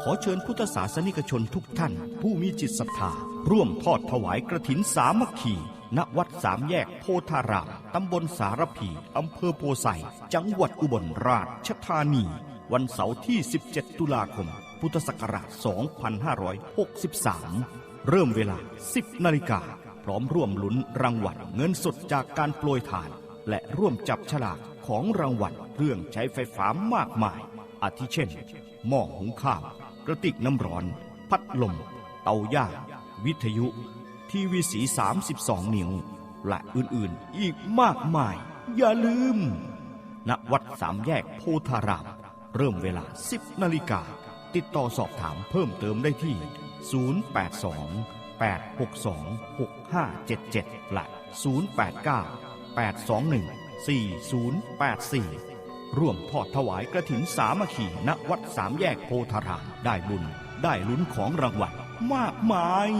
ขอเชิญพุทธศาสนิกชนทุกท่าน ผู้มีจิตศรัทธา ร่วมทอดถวายกระถินสามัคคี ณวัดสามแยกโพธารามตำบลสารพีอำเภอโพไซจังหวัดอุบลราชธานี วันเสาร์ที่ 17 ตุลาคม พุทธศักราช 2563 เริ่มเวลา 10 นาฬิกา พร้อมร่วมลุ้นรางวัลเงินสดจากการโปรยทาน และร่วมจับฉลากของรางวัลเครื่องใช้ไฟฟ้ามากมาย อาทิเช่น หม้อหุงข้าว กระติกน้ำร้อน พัดลม เตาย่างวิทยุ ทีวีสี 32 นิ้ว และอื่นๆ อีกมากมาย อย่าลืม ณ วัดสามแยกโพธาราม เริ่มเวลา 10 นาฬิกา ติดต่อสอบถามเพิ่มเติมได้ที่ 082 862 6577 และ 089 821 4084 ร่วมทอดถวายกระถินสามัคคีณวัดสามแยกโพธารามได้บุญ ได้ลุ้นของรางวัลมากมาย